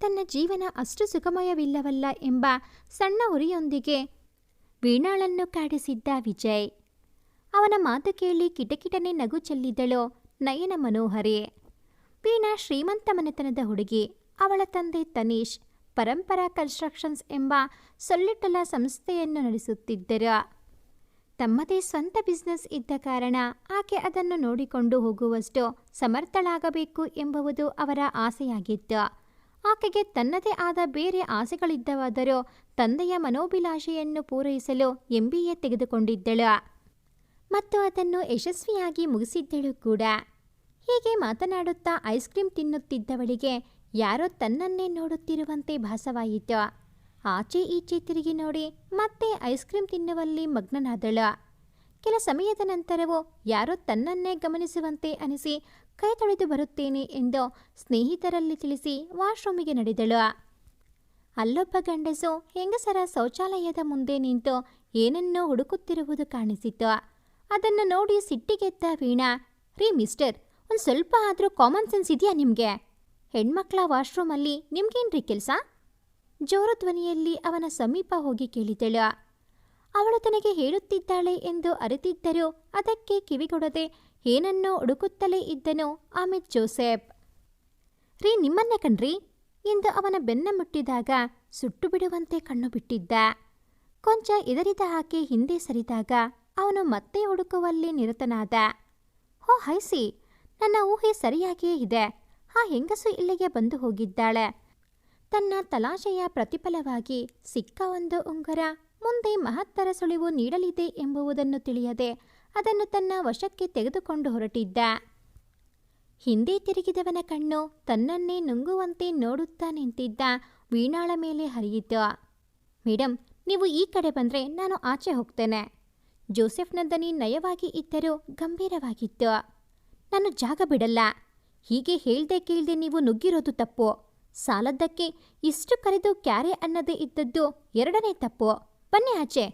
ತನ್ನ ಜೀವನ ಅಷ್ಟು ಸುಖಮಯವಿಲ್ಲವಲ್ಲ ಎಂಬ ಸಣ್ಣ ಉರಿಯೊಂದಿಗೆ ವೀಣಾಳನ್ನು ಕಾಡಿಸಿದ್ದ ವಿಜಯ್. ಅವನ ಮಾತು ಕೇಳಿ ಕಿಟಕಿಟನೆ ನಗು ಚೆಲ್ಲಿದ್ದಳು ನಯನ ಮನೋಹರಿ. ವೀಣಾ ಶ್ರೀಮಂತ ಮನೆತನದ ಹುಡುಗಿ, ಅವಳ ತಂದೆ ತನೀಶ್ ಪರಂಪರಾ ಕನ್ಸ್ಟ್ರಕ್ಷನ್ಸ್ ಎಂಬ ಸೊಲ್ಲಿಟಲ ಸಂಸ್ಥೆಯನ್ನು ನಡೆಸುತ್ತಿದ್ದರು. ತಮ್ಮದೇ ಸ್ವಂತ ಬಿಸ್ನೆಸ್ ಇದ್ದ ಕಾರಣ ಆಕೆ ಅದನ್ನು ನೋಡಿಕೊಂಡು ಹೋಗುವಷ್ಟು ಸಮರ್ಥಳಾಗಬೇಕು ಎಂಬುವುದು ಅವರ ಆಸೆಯಾಗಿತ್ತು. ಆಕೆಗೆ ತನ್ನದೇ ಆದ ಬೇರೆ ಆಸೆಗಳಿದ್ದವಾದರೂ ತಂದೆಯ ಮನೋಭಿಲಾಷೆಯನ್ನು ಪೂರೈಸಲು ಎಂ ಎ ತೆಗೆದುಕೊಂಡಿದ್ದಳು. ಮತ್ತು ಅದನ್ನು ಯಶಸ್ವಿಯಾಗಿ ಮುಗಿಸಿದ್ದಳು ಕೂಡ. ಹೀಗೆ ಮಾತನಾಡುತ್ತಾ ಐಸ್ ಕ್ರೀಂ ತಿನ್ನುತ್ತಿದ್ದವಳಿಗೆ ಯಾರೋ ತನ್ನನ್ನೇ ನೋಡುತ್ತಿರುವಂತೆ ಭಾಸವಾಯಿತು. ಆಚೆ ಈಚೆ ತಿರುಗಿ ನೋಡಿ ಮತ್ತೆ ಐಸ್ ಕ್ರೀಂ ತಿನ್ನುವಲ್ಲಿ ಮಗ್ನನಾದಳು. ಕೆಲ ಸಮಯದ ನಂತರವೂ ಯಾರೋ ತನ್ನನ್ನೇ ಗಮನಿಸುವಂತೆ ಅನಿಸಿ ಕೈ ತೊಳೆದು ಬರುತ್ತೇನೆ ಎಂದು ಸ್ನೇಹಿತರಲ್ಲಿ ತಿಳಿಸಿ ವಾಶ್ರೂಮಿಗೆ ನಡೆದಳು. ಅಲ್ಲೊಬ್ಬ ಗಂಡಸು ಹೆಂಗಸರ ಶೌಚಾಲಯದ ಮುಂದೆ ನಿಂತು ಏನನ್ನೋ ಹುಡುಕುತ್ತಿರುವುದು ಕಾಣಿಸಿತು. ಅದನ್ನು ನೋಡಿ ಸಿಟ್ಟಿಗೆದ್ದ ವೀಣಾ, ರೀ ಮಿಸ್ಟರ್, ಒಂದು ಸ್ವಲ್ಪ ಆದರೂ ಕಾಮನ್ ಸೆನ್ಸ್ ಇದೆಯಾ ನಿಮಗೆ? ಹೆಣ್ಮಕ್ಳ ವಾಶ್ರೂಮಲ್ಲಿ ನಿಮ್ಗೇನ್ರಿ ಕೆಲಸ? ಜೋರು ಧ್ವನಿಯಲ್ಲಿ ಅವನ ಸಮೀಪ ಹೋಗಿ ಕೇಳಿದಳು. ಅವಳು ತನಗೆ ಹೇಳುತ್ತಿದ್ದಾಳೆ ಎಂದು ಅರಿತಿದ್ದರೂ ಅದಕ್ಕೆ ಕಿವಿಗೊಡದೆ ಏನನ್ನೋ ಹುಡುಕುತ್ತಲೇ ಇದ್ದನು ಅಮಿತ್ ಜೋಸೆಫ್. ರೀ, ನಿಮ್ಮನ್ನ ಕಣ್ರಿ. ಎಂದು ಅವನ ಬೆನ್ನ ಮುಟ್ಟಿದಾಗ ಸುಟ್ಟು ಬಿಡುವಂತೆ ಕಣ್ಣು ಬಿಟ್ಟಿದ್ದ. ಕೊಂಚ ಇದರಿದ ಹಾಕಿ ಹಿಂದೆ ಸರಿದಾಗ ಅವನು ಮತ್ತೆ ಹುಡುಕುವಲ್ಲಿ ನಿರತನಾದ. ಹೋ, ಹೈಸಿ, ನನ್ನ ಊಹೆ ಸರಿಯಾಗಿಯೇ ಇದೆ. ಆ ಹೆಂಗಸು ಇಲ್ಲಿಗೆ ಬಂದು ಹೋಗಿದ್ದಾಳೆ. ತನ್ನ ತಲಾಶೆಯ ಪ್ರತಿಫಲವಾಗಿ ಸಿಕ್ಕ ಒಂದು ಉಂಗುರ ಮುಂದೆ ಮಹತ್ತರ ಸುಳಿವು ನೀಡಲಿದೆ ಎಂಬುವುದನ್ನು ತಿಳಿಯದೆ ಅದನ್ನು ತನ್ನ ವಶಕ್ಕೆ ತೆಗೆದುಕೊಂಡು ಹೊರಟಿದ್ದ. ಹಿಂದೆ ತಿರುಗಿದವನ ಕಣ್ಣು ತನ್ನನ್ನೇ ನುಂಗುವಂತೆ ನೋಡುತ್ತಾ ನಿಂತಿದ್ದ ವೀಣಾಳ ಮೇಲೆ ಹರಿಯಿತು. ಮೇಡಮ್ ನೀವು ಈ ಕಡೆ ಬಂದರೆ ನಾನು ಆಚೆ ಹೋಗ್ತೇನೆ. ಜೋಸೆಫ್ನ ದನಿ ನಯವಾಗಿ ಇದ್ದರೂ ಗಂಭೀರವಾಗಿತ್ತು. ನಾನು ಜಾಗ ಬಿಡಲ್ಲ. ಹೀಗೆ ಹೇಳ್ದೆ ಕೇಳ್ದೆ ನೀವು ನುಗ್ಗಿರೋದು ತಪ್ಪು. ಸಾಲದ್ದಕ್ಕೆ ಇಷ್ಟು ಕರೆದು ಕ್ಯಾರೆ ಅನ್ನದೇ ಇದ್ದದ್ದು ಎರಡನೇ ತಪ್ಪು. ಬನ್ನಿ ಆಚೆ.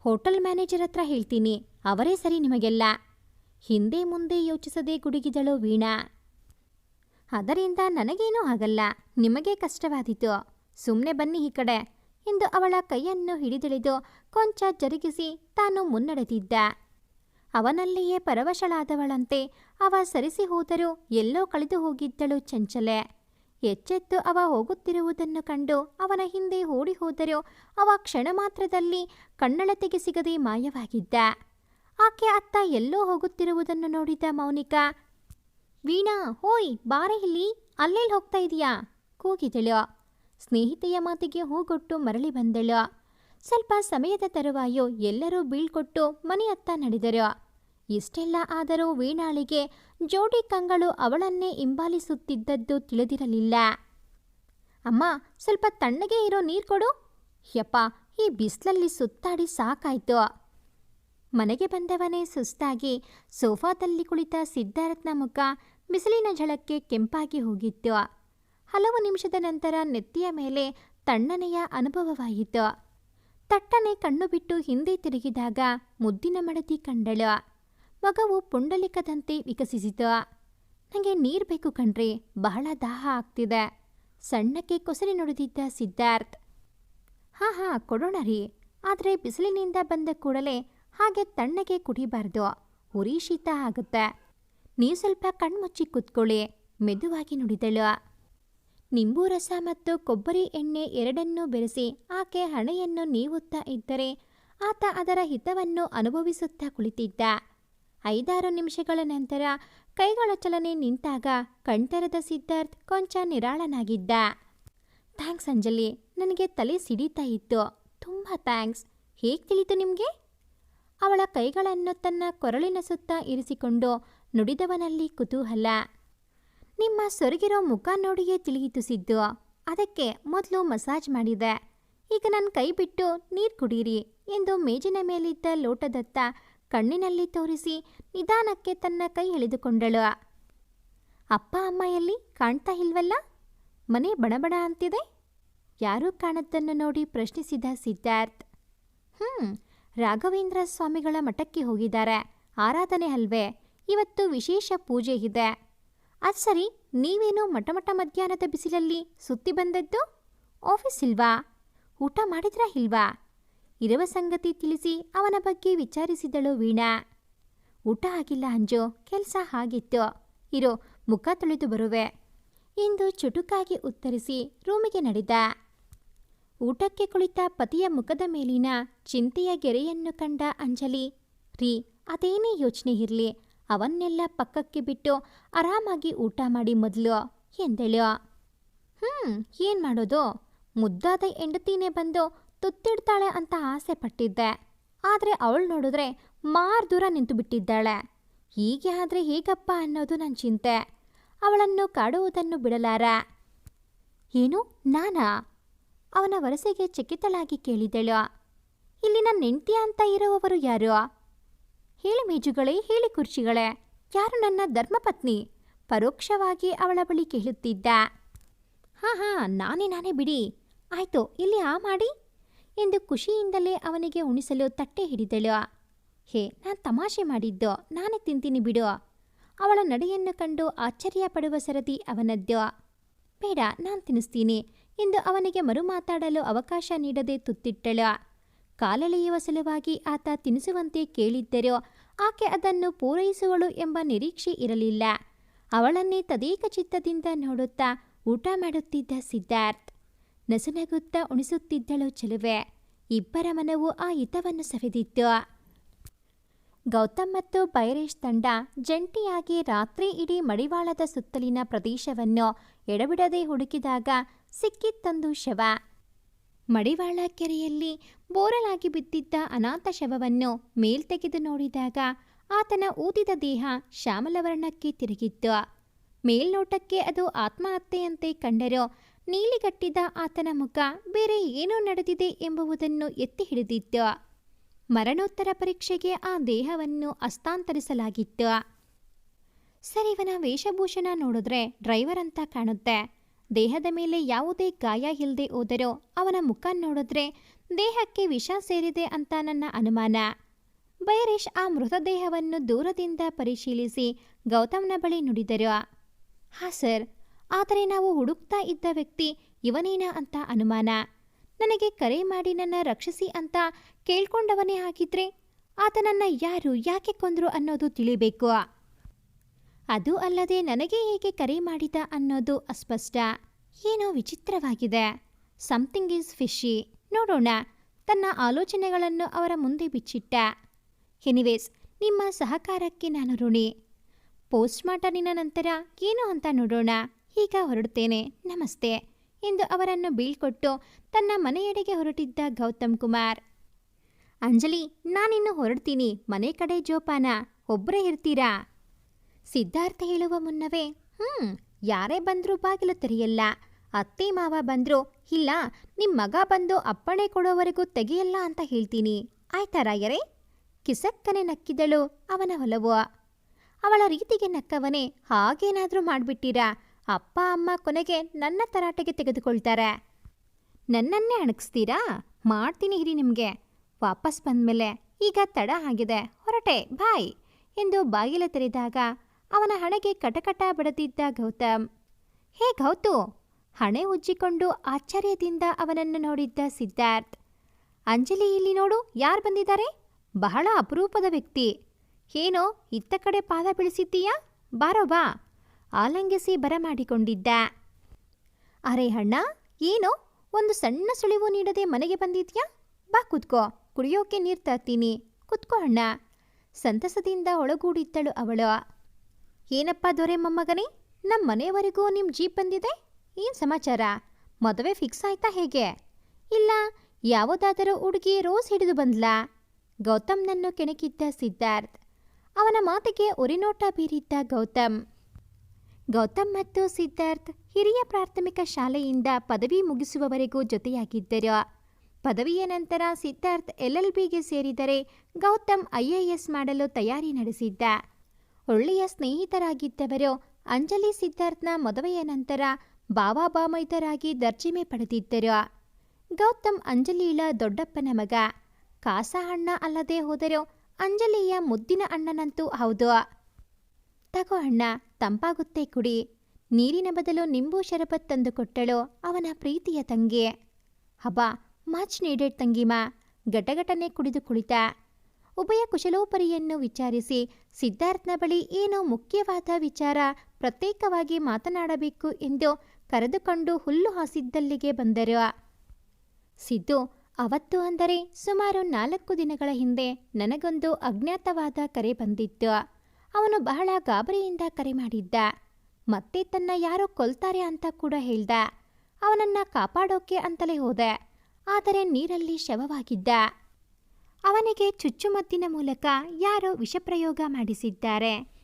ಹೋಟೆಲ್ ಮ್ಯಾನೇಜರ್ ಹತ್ರ ಹೇಳ್ತೀನಿ. ಅವರೇ ಸರಿ ನಿಮಗೆಲ್ಲ. ಹಿಂದೆ ಮುಂದೆ ಯೋಚಿಸದೆ ಗುಡುಗಿದಳು ವೀಣಾ. ಅದರಿಂದ ನನಗೇನೂ ಆಗಲ್ಲ. ನಿಮಗೆ ಕಷ್ಟವಾದೀತು. ಸುಮ್ಮನೆ ಬನ್ನಿ ಈ ಕಡೆ ಎಂದು ಅವಳ ಕೈಯನ್ನು ಹಿಡಿದಿಳಿದು ಕೊಂಚ ಜರುಗಿಸಿ ತಾನು ಮುನ್ನಡೆದಿದ್ದ. ಅವನಲ್ಲಿಯೇ ಪರವಶಳಾದವಳಂತೆ ಅವ ಸರಿಸಿ ಹೋದರೂ ಎಲ್ಲೋ ಕಳೆದು ಹೋಗಿದ್ದಳು ಚಂಚಲೆ. ಎಚ್ಚೆತ್ತು ಅವ ಹೋಗುತ್ತಿರುವುದನ್ನು ಕಂಡು ಅವನ ಹಿಂದೆ ಓಡಿ ಹೋದರೂ ಅವ ಕ್ಷಣ ಮಾತ್ರದಲ್ಲಿ ಕಣ್ಣಳತೆಗೆ ಸಿಗದೆ ಮಾಯವಾಗಿದ್ದ. ಆಕೆ ಅತ್ತ ಎಲ್ಲೋ ಹೋಗುತ್ತಿರುವುದನ್ನು ನೋಡಿದ ಮೌನಿಕಾ, ವೀಣಾ, ಹೋಯ್, ಬಾರೆ ಇಲ್ಲಿ ಅಲ್ಲೇ ಹೋಗ್ತಾ ಇದೀಯಾ? ಕೂಗಿದಳು. ಸ್ನೇಹಿತೆಯ ಮಾತಿಗೆ ಹೂಗೊಟ್ಟು ಮರಳಿ ಬಂದಳು. ಸ್ವಲ್ಪ ಸಮಯದ ತರುವಾಯು ಎಲ್ಲರೂ ಬೀಳ್ಕೊಟ್ಟು ಮನೆಯತ್ತ ನಡೆದರು. ಇಷ್ಟೆಲ್ಲ ಆದರೂ ವೀಣಾಳಿಗೆ ಜೋಡಿ ಕಂಗಳು ಅವಳನ್ನೇ ಹಿಂಬಾಲಿಸುತ್ತಿದ್ದದ್ದು ತಿಳಿದಿರಲಿಲ್ಲ. ಅಮ್ಮ, ಸ್ವಲ್ಪ ತಣ್ಣಗೆ ಇರೋ ನೀರು ಕೊಡು. ಯಪ್ಪ, ಈ ಬಿಸಿಲಲ್ಲಿ ಸುತ್ತಾಡಿ ಸಾಕಾಯ್ತು. ಮನೆಗೆ ಬಂದವನೇ ಸುಸ್ತಾಗಿ ಸೋಫಾದಲ್ಲಿ ಕುಳಿತ ಸಿದ್ಧಾರ್ಥನ ಮುಖ ಬಿಸಿಲಿನ ಝಳಕ್ಕೆ ಕೆಂಪಾಗಿ ಹೋಗಿತ್ತು. ಹಲವು ನಿಮಿಷದ ನಂತರ ನೆತ್ತಿಯ ಮೇಲೆ ತಣ್ಣನೆಯ ಅನುಭವವಾಯಿತು. ತಟ್ಟನೆ ಕಣ್ಣು ಬಿಟ್ಟು ಹಿಂದೆ ತಿರುಗಿದಾಗ ಮುದ್ದಿನ ಮಡತಿ ಕಂಡಳು. ಮಗವು ಪುಂಡಲಿಕದಂತೆ ವಿಕಸಿಸಿತು ನನಗೆ ನೀರು ಬೇಕು ಕಣ್ರಿ, ಬಹಳ ದಾಹ ಆಗ್ತಿದೆ. ಸಣ್ಣಕ್ಕೆ ಕೊಸರಿ ನುಡಿದಿದ್ದ ಸಿದ್ಧಾರ್ಥ್. ಹಾ ಹಾ, ಕೊಡೋಣ ರೀ. ಆದರೆ ಬಿಸಿಲಿನಿಂದ ಬಂದ ಕೂಡಲೇ ಹಾಗೆ ತಣ್ಣಗೆ ಕುಡಿಬಾರ್ದು. ಉರಿ ಶೀತ ಆಗುತ್ತೆ. ನೀವು ಸ್ವಲ್ಪ ಕಣ್ಮುಚ್ಚಿ ಕೂತ್ಕೊಳ್ಳಿ, ಮೆದುವಾಗಿ ನುಡಿದಳು. ನಿಂಬು ರಸ ಮತ್ತು ಕೊಬ್ಬರಿ ಎಣ್ಣೆ ಎರಡನ್ನೂ ಬೆರೆಸಿ ಆಕೆ ಹಣೆಯನ್ನು ನೀವುತ್ತಾ ಇದ್ದರೆ ಆತ ಅದರ ಹಿತವನ್ನು ಅನುಭವಿಸುತ್ತಾ ಕುಳಿತಿದ್ದ. ಐದಾರು ನಿಮಿಷಗಳ ನಂತರ ಕೈಗಳ ಚಲನೆ ನಿಂತಾಗ ಕಣ್ತರದ ಸಿದ್ಧಾರ್ಥ್ ಕೊಂಚ ನಿರಾಳನಾಗಿದ್ದ. ಥ್ಯಾಂಕ್ಸ್ ಅಂಜಲಿ, ನನಗೆ ತಲೆ ಸಿಡಿತಾ ಇತ್ತು. ತುಂಬ ಥ್ಯಾಂಕ್ಸ್. ಹೇಗೆ ತಿಳಿತು ನಿಮಗೆ? ಅವಳ ಕೈಗಳನ್ನು ತನ್ನ ಕೊರಳಿನ ಸುತ್ತ ಇರಿಸಿಕೊಂಡು ನುಡಿದವನಲ್ಲಿ ಕುತೂಹಲ. ನಿಮ್ಮ ಸೊರಗಿರೋ ಮುಖ ನೋಡಿಯೇ ತಿಳಿಯಿತು ಸಿದ್ದು. ಅದಕ್ಕೆ ಮೊದಲು ಮಸಾಜ್ ಮಾಡಿದೆ. ಈಗ ನನ್ನ ಕೈ ಬಿಟ್ಟು ನೀರು ಕುಡೀರಿ ಎಂದು ಮೇಜಿನ ಮೇಲಿದ್ದ ಲೋಟದತ್ತ ಕಣ್ಣಿನಲ್ಲಿ ತೋರಿಸಿ ನಿಧಾನಕ್ಕೆ ತನ್ನ ಕೈ ಎಳೆದುಕೊಂಡಳು. ಅಪ್ಪ, ಅಮ್ಮ ಎಲ್ಲಿ? ಕಾಣ್ತಾ ಇಲ್ವಲ್ಲ? ಮನೆ ಬಣಬಣ ಅಂತಿದೆ? ಯಾರೂ ಕಾಣದ್ದನ್ನು ನೋಡಿ ಪ್ರಶ್ನಿಸಿದ ಸಿದ್ಧಾರ್ಥ್. ಹ್ಞೂ ರಾಘವೇಂದ್ರ ಸ್ವಾಮಿಗಳ ಮಠಕ್ಕೆ ಹೋಗಿದ್ದಾರೆ. ಆರಾಧನೆ ಅಲ್ವೇ? ಇವತ್ತು ವಿಶೇಷ ಪೂಜೆ ಇದೆ. ಅದು ಸರಿ, ನೀವೇನು ಮಟಮಟ ಮಧ್ಯಾಹ್ನದ ಬಿಸಿಲಲ್ಲಿ ಸುತ್ತಿ ಬಂದದ್ದು? ಆಫೀಸ್ ಇಲ್ವಾ? ಊಟ ಮಾಡಿದ್ರಾ ಇಲ್ವಾ? ಇರುವ ಸಂಗತಿ ತಿಳಿಸಿ ಅವನ ಬಗ್ಗೆ ವಿಚಾರಿಸಿದಳು ವೀಣಾ. ಊಟ ಆಗಿಲ್ಲ ಅಂಜು, ಕೆಲಸ ಆಗಿತ್ತು. ಇರೋ, ಮುಖ ತೊಳೆದು ಬರುವೆ. ಎಂದು ಚುಟುಕಾಗಿ ಉತ್ತರಿಸಿ ರೂಮಿಗೆ ನಡೆದ. ಊಟಕ್ಕೆ ಕುಳಿತ ಪತಿಯ ಮುಖದ ಮೇಲಿನ ಚಿಂತೆಯ ಗೆರೆಯನ್ನು ಕಂಡ ಅಂಜಲಿ, ರೀ, ಅದೇನೇ ಯೋಚನೆ ಇರಲಿ, ಅವನ್ನೆಲ್ಲ ಪಕ್ಕಕ್ಕೆ ಬಿಟ್ಟು ಆರಾಮಾಗಿ ಊಟ ಮಾಡಿ ಮೊದಲು, ಎಂದಳು. ಹ್ಞೂ ಏನು ಮಾಡೋದು? ಮುದ್ದಾದ ಹೆಂಡತಿನೇ ಬಂದು ತುತ್ತಿಡ್ತಾಳೆ ಅಂತ ಆಸೆ ಪಟ್ಟಿದ್ದೆ. ಆದರೆ ಅವಳು ನೋಡಿದ್ರೆ ಮಾರ್ ದೂರ ನಿಂತು ಬಿಟ್ಟಿದ್ದಾಳೆ. ಹೀಗೆ ಆದರೆ ಹೇಗಪ್ಪ ಅನ್ನೋದು ನನ್ನ ಚಿಂತೆ. ಅವಳನ್ನು ಕಾಡುವುದನ್ನು ಬಿಡಲಾರ. ಏನು, ನಾನಾ? ಅವನ ವರಸೆಗೆ ಚಕಿತಳಾಗಿ ಕೇಳಿದಳು. ಇಲ್ಲಿ ನನ್ನ ಹೆಂಡ್ತಿ ಅಂತ ಇರುವವರು ಯಾರು? ಹೇಳಿ ಮೇಜುಗಳೇ, ಹೇಳಿ ಕುರ್ಚಿಗಳೇ. ಯಾರು ನನ್ನ ಧರ್ಮಪತ್ನಿ? ಪರೋಕ್ಷವಾಗಿ ಅವಳ ಬಳಿ ಕೇಳುತ್ತಿದ್ದ. ಹಾಂ ಹಾಂ, ನಾನೇ ನಾನೇ ಬಿಡಿ. ಆಯ್ತು, ಇಲ್ಲಿ ಆ ಮಾಡಿ. ಎಂದು ಖುಷಿಯಿಂದಲೇ ಅವನಿಗೆ ಉಣಿಸಲು ತಟ್ಟೆ ಹಿಡಿದಳು. ಹೇ, ನಾನು ತಮಾಷೆ ಮಾಡಿದ್ದು, ನಾನೇ ತಿಂತೀನಿ ಬಿಡು. ಅವಳ ನಡೆಯನ್ನು ಕಂಡು ಆಶ್ಚರ್ಯ ಪಡುವ ಸರದಿ ಅವನದ್ದು. ಬೇಡ, ನಾನು ತಿನ್ನಿಸ್ತೀನಿ ಎಂದು ಅವನಿಗೆ ಮರುಮಾತಾಡಲು ಅವಕಾಶ ನೀಡದೆ ತುತ್ತಿಟ್ಟಳು. ಕಾಲೆಳೆಯುವ ಸಲುವಾಗಿ ಆತ ತಿನ್ನಿಸುವಂತೆ ಕೇಳಿದ್ದರೂ ಆಕೆ ಅದನ್ನು ಪೂರೈಸುವಳು ಎಂಬ ನಿರೀಕ್ಷೆ ಇರಲಿಲ್ಲ. ಅವಳನ್ನೇ ತದೇಕ ಚಿತ್ತದಿಂದ ನೋಡುತ್ತಾ ಊಟ ಮಾಡುತ್ತಿದ್ದ ಸಿದ್ಧಾರ್ಥ್ ನಸುನಗುತ್ತಾ ಉಣಿಸುತ್ತಿದ್ದಳು ಚೆಲುವೆ. ಇಬ್ಬರ ಮನವು ಆ ಹಿತವನ್ನು ಸವೆದಿತ್ತು. ಗೌತಮ್ ಮತ್ತು ಬೈರೇಶ್ ತಂಡ ಜಂಟಿಯಾಗಿ ರಾತ್ರಿ ಇಡೀ ಮಡಿವಾಳದ ಸುತ್ತಲಿನ ಪ್ರದೇಶವನ್ನು ಎಡಬಿಡದೆ ಹುಡುಕಿದಾಗ ಸಿಕ್ಕಿತ್ತಂದು ಶವ. ಮಡಿವಾಳ ಕೆರೆಯಲ್ಲಿ ಬೋರಲಾಗಿ ಬಿದ್ದಿದ್ದ ಅನಾಥ ಶವವನ್ನು ಮೇಲ್ತೆಗೆದು ನೋಡಿದಾಗ ಆತನ ಊದಿದ ದೇಹ ಶ್ಯಾಮಲವರ್ಣಕ್ಕೆ ತಿರುಗಿತ್ತು. ಮೇಲ್ನೋಟಕ್ಕೆ ಅದು ಆತ್ಮಹತ್ಯೆಯಂತೆ ಕಂಡರೂ ನೀಲಿಗಟ್ಟಿದ ಆತನ ಮುಖ ಬೇರೆ ಏನೋ ನಡೆದಿದೆ ಎಂಬುದನ್ನು ಎತ್ತಿ ಹಿಡಿದಿತ್ತು. ಮರಣೋತ್ತರ ಪರೀಕ್ಷೆಗೆ ಆ ದೇಹವನ್ನು ಹಸ್ತಾಂತರಿಸಲಾಗಿತ್ತು. ಸರ್, ಇವನ ವೇಷಭೂಷಣ ನೋಡಿದ್ರೆ ಡ್ರೈವರ್ ಅಂತ ಕಾಣುತ್ತೆ. ದೇಹದ ಮೇಲೆ ಯಾವುದೇ ಗಾಯ ಇಲ್ಲದೆ ಹೋದರೂ ಅವನ ಮುಖ ನೋಡಿದ್ರೆ ದೇಹಕ್ಕೆ ವಿಷ ಸೇರಿದೆ ಅಂತ ನನ್ನ ಅನುಮಾನ. ಬೈರೇಶ್ ಆ ಮೃತದೇಹವನ್ನು ದೂರದಿಂದ ಪರಿಶೀಲಿಸಿ ಗೌತಮ್ನ ಬಳಿ ನುಡಿದರು. ಹಾ ಸರ್ ಆದರೆ ನಾವು ಹುಡುಕ್ತಾ ಇದ್ದ ವ್ಯಕ್ತಿ ಇವನೇನಾ ಅಂತ ಅನುಮಾನ. ನನಗೆ ಕರೆ ಮಾಡಿ ನನ್ನ ರಕ್ಷಿಸಿ ಅಂತ ಕೇಳ್ಕೊಂಡವನೇ ಆಗಿದ್ರೆ ಆತನನ್ನ ಯಾರು ಯಾಕೆ ಕೊಂದ್ರು ಅನ್ನೋದು ತಿಳಿಬೇಕು. ಅದು ಅಲ್ಲದೆ ನನಗೆ ಹೇಗೆ ಕರೆ ಮಾಡಿದ ಅನ್ನೋದು ಅಸ್ಪಷ್ಟ. ಏನೋ ವಿಚಿತ್ರವಾಗಿದೆ. ಸಮಥಿಂಗ್ ಈಸ್ ಫಿಶಿ ನೋಡೋಣ. ತನ್ನ ಆಲೋಚನೆಗಳನ್ನು ಅವರ ಮುಂದೆ ಬಿಚ್ಚಿಟ್ಟ. ಎನಿವೇಸ್ ನಿಮ್ಮ ಸಹಕಾರಕ್ಕೆ ನಾನು ಋಣಿ. ಪೋಸ್ಟ್ಮಾರ್ಟಮಿನ ನಂತರ ಏನು ಅಂತ ನೋಡೋಣ. ಈಗ ಹೊರಡುತ್ತೇನೆ, ನಮಸ್ತೆ, ಎಂದು ಅವರನ್ನು ಬೀಳ್ಕೊಟ್ಟು ತನ್ನ ಮನೆಯೆಡೆಗೆ ಹೊರಟಿದ್ದ ಗೌತಮ್ ಕುಮಾರ್. ಅಂಜಲಿ, ನಾನಿನ್ನು ಹೊರಡ್ತೀನಿ, ಮನೆ ಕಡೆ ಜೋಪಾನ ಒಬ್ಬರೇ ಇರ್ತೀರಾ? ಸಿದ್ಧಾರ್ಥ ಹೇಳುವ ಮುನ್ನವೇ ಹ್ಞೂ ಯಾರೇ ಬಂದರೂ ಬಾಗಿಲು ತೆರೆಯಲ್ಲ, ಅತ್ತೆ ಮಾವ ಬಂದರೂ, ಇಲ್ಲ ನಿಮ್ಮ ಮಗ ಬಂದು ಅಪ್ಪಣೆ ಕೊಡೋವರೆಗೂ ತೆಗೆಯಲ್ಲ ಅಂತ ಹೇಳ್ತೀನಿ, ಆಯ್ತಾ ರಾಯರೇ? ಕಿಸಕ್ಕನೆ ನಕ್ಕಿದಳು ಅವನ ಹೊಲವು. ಅವಳ ರೀತಿಗೆ ನಕ್ಕವನೇ ಹಾಗೇನಾದರೂ ಮಾಡಿಬಿಟ್ಟಿರಾ ಅಪ್ಪ, ಅಮ್ಮ ಕೊನೆಗೆ ನನ್ನ ತರಾಟೆಗೆ ತೆಗೆದುಕೊಳ್ತಾರೆ. ನನ್ನನ್ನೇ ಅಣಗಿಸ್ತೀರಾ ಮಾಡ್ತೀನಿ ಇರಿ ನಿಮಗೆ. ವಾಪಸ್ ಬಂದಮೇಲೆ ಈಗ ತಡ ಆಗಿದೆ. ಹೊರಟೆ, ಬಾಯ್ ಎಂದು ಬಾಗಿಲ ತೆರೆದಾಗ ಅವನ ಹಣೆಗೆ ಕಟಕಟ ಬಡದಿದ್ದ ಗೌತಮ್. ಹೇ ಗೌತು! ಹಣೆ ಉಜ್ಜಿಕೊಂಡು ಆಶ್ಚರ್ಯದಿಂದ ಅವನನ್ನು ನೋಡಿದ್ದ ಸಿದ್ಧಾರ್ಥ್. ಅಂಜಲಿ ಇಲ್ಲಿ ನೋಡು, ಯಾರು ಬಂದಿದ್ದಾರೆ? ಬಹಳ ಅಪರೂಪದ ವ್ಯಕ್ತಿ. ಏನೋ, ಇತ್ತ ಕಡೆ ಪಾದ ಬೀಳಿಸಿದ್ದೀಯಾ? ಬಾರೋ, ಬಾ. ಆಲಂಗಿಸಿ ಬರಮಾಡಿಕೊಂಡಿದ್ದ. ಅರೆ ಅಣ್ಣ, ಏನೋ ಒಂದು ಸಣ್ಣ ಸುಳಿವು ನೀಡದೆ ಮನೆಗೆ ಬಂದಿದ್ಯಾ? ಬಾ ಕುತ್ಕೋ, ಕುಡಿಯೋಕೆ ನೀರು ತರ್ತೀನಿ. ಕುತ್ಕೋ ಅಣ್ಣ. ಸಂತಸದಿಂದ ಒಳಗೂಡಿದ್ದಳು ಅವಳು. ಏನಪ್ಪ ದೊರೆ ಮೊಮ್ಮಗನೇ ನಮ್ಮ ಮನೆಯವರೆಗೂ ನಿಮ್ಮ ಜೀಪ್ ಬಂದಿದೆ? ಏನು ಸಮಾಚಾರ? ಮದುವೆ ಫಿಕ್ಸ್ ಆಯ್ತಾ ಹೇಗೆ? ಇಲ್ಲ, ಯಾವುದಾದರೂ ಹುಡುಗಿ ರೋಸ್ ಹಿಡಿದು ಬಂದ್ಲಾ? ಗೌತಮ್ನನ್ನು ಕೆಣಕಿದ್ದ ಸಿದ್ಧಾರ್ಥ್. ಅವನ ಮಾತಿಗೆ ಉರಿನೋಟ ಬೀರಿದ್ದ ಗೌತಮ್. ಗೌತಮ್ ಮತ್ತು ಸಿದ್ಧಾರ್ಥ್ ಹಿರಿಯ ಪ್ರಾಥಮಿಕ ಶಾಲೆಯಿಂದ ಪದವಿ ಮುಗಿಸುವವರೆಗೂ ಜೊತೆಯಾಗಿದ್ದರು. ಪದವಿಯ ನಂತರ ಸಿದ್ಧಾರ್ಥ್ ಎಲ್ ಬಿಗೆ ಸೇರಿದರೆ ಗೌತಮ್ ಐಎಎಸ್ ಮಾಡಲು ತಯಾರಿ ನಡೆಸಿದ್ದ. ಒಳ್ಳೆಯ ಸ್ನೇಹಿತರಾಗಿದ್ದವರು ಅಂಜಲಿ ಸಿದ್ಧಾರ್ಥ್ನ ಮದುವೆಯ ನಂತರ ಬಾವಾ ಬಾಮೈದರಾಗಿ ದರ್ಜಿಮೆ ಪಡೆದಿದ್ದರು. ಗೌತಮ್ ಅಂಜಲಿಯ ದೊಡ್ಡಪ್ಪನ ಮಗ. ಕಾಸ ಅಣ್ಣ ಅಲ್ಲದೆ ಹೋದರೂ ಅಂಜಲಿಯ ಮುದ್ದಿನ ಅಣ್ಣನಂತೂ ಹೌದು. ತಗೋ ಅಣ್ಣ, ತಂಪಾಗುತ್ತೆ ಕುಡಿ. ನೀರಿನ ಬದಲು ನಿಂಬು ಶರಬತ್ ತಂದು ಕೊಟ್ಟಳು ಅವನ ಪ್ರೀತಿಯ ತಂಗಿ. ಹಬ್ಬ ಮಚ್ ನೀಡೆಡ್ ತಂಗಿಮ ಗಟಗಟನೆ ಕುಡಿದು ಕುಳಿತ. ಉಭಯ ಕುಶಲೋಪರಿಯನ್ನು ವಿಚಾರಿಸಿ ಸಿದ್ಧಾರ್ಥನ ಬಳಿ ಏನೋ ಮುಖ್ಯವಾದ ವಿಚಾರ ಪ್ರತ್ಯೇಕವಾಗಿ ಮಾತನಾಡಬೇಕು ಎಂದು ಕರೆದುಕೊಂಡು ಹುಲ್ಲು ಹಾಸಿದ್ದಲ್ಲಿಗೆ ಬಂದರು. ಸಿದ್ದು, ಅವತ್ತು ಅಂದರೆ ಸುಮಾರು ನಾಲ್ಕು ದಿನಗಳ ಹಿಂದೆ ನನಗೊಂದು ಅಜ್ಞಾತವಾದ ಕರೆ ಬಂದಿತ್ತು. ಅವನು ಬಹಳ ಗಾಬರಿಯಿಂದ ಕರೆ ಮಾಡಿದ್ದ. ಮತ್ತೆ ತನ್ನ ಯಾರೋ ಕೊಲ್ತಾರೆ ಅಂತ ಕೂಡ ಹೇಳ್ದ. ಅವನನ್ನ ಕಾಪಾಡೋಕೆ ಅಂತಲೇ ಹೋದೆ. ಆದರೆ ನೀರಲ್ಲಿ ಶವವಾಗಿದ್ದ. ಅವನಿಗೆ ಚುಚ್ಚುಮದ್ದಿನ ಮೂಲಕ ಯಾರೋ ವಿಷಪ್ರಯೋಗ ಮಾಡಿಸಿದ್ದಾರೆ.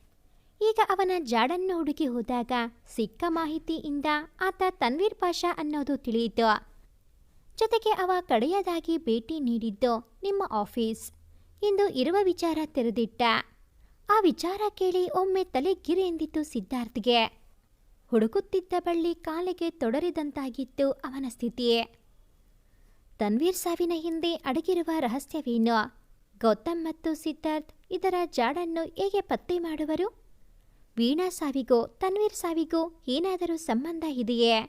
ಈಗ ಅವನ ಜಾಡನ್ನು ಹುಡುಕಿ ಹೋದಾಗ ಸಿಕ್ಕ ಮಾಹಿತಿಯಿಂದ ಆತ ತನ್ವೀರ್ ಪಾಷಾ ಅನ್ನೋದು ತಿಳಿಯಿತು. ಜೊತೆಗೆ ಅವ ಕಡೆಯದಾಗಿ ಭೇಟಿ ನೀಡಿದ್ದು ನಿಮ್ಮ ಆಫೀಸ್. ಇಂದು ಇರುವ ವಿಚಾರ ತೆರೆದಿಟ್ಟ. ಆ ವಿಚಾರ ಕೇಳಿ ಒಮ್ಮೆ ತಲೆ ಗಿರಿ ಎಂದಿತ್ತು ಸಿದ್ಧಾರ್ಥ್ಗೆ. ಹುಡುಕುತ್ತಿದ್ದ ಬಳ್ಳಿ ಕಾಲಿಗೆ ತೊಡರಿದಂತಾಗಿತ್ತು ಅವನ ಸ್ಥಿತಿಯೇ ತನ್ವೀರ್ ಸಾವಿನ ಹಿಂದೆ ಅಡಗಿರುವ ರಹಸ್ಯವೇನು? ಗೌತಮ್ ಮತ್ತು ಸಿದ್ಧಾರ್ಥ್ ಇದರ ಜಾಡನ್ನು ಹೇಗೆ ಪತ್ತೆ ಮಾಡುವರು? ವೀಣಾ ಸಾವಿಗೂ, ತನ್ವೀರ್ ಸಾವಿಗೂ ಏನಾದರೂ ಸಂಬಂಧ ಇದೆಯೇ?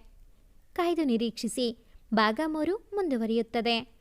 ಕಾಯ್ದು ನಿರೀಕ್ಷಿಸಿ ಭಾಗ ಮೂರು ಮುಂದುವರಿಯುತ್ತದೆ.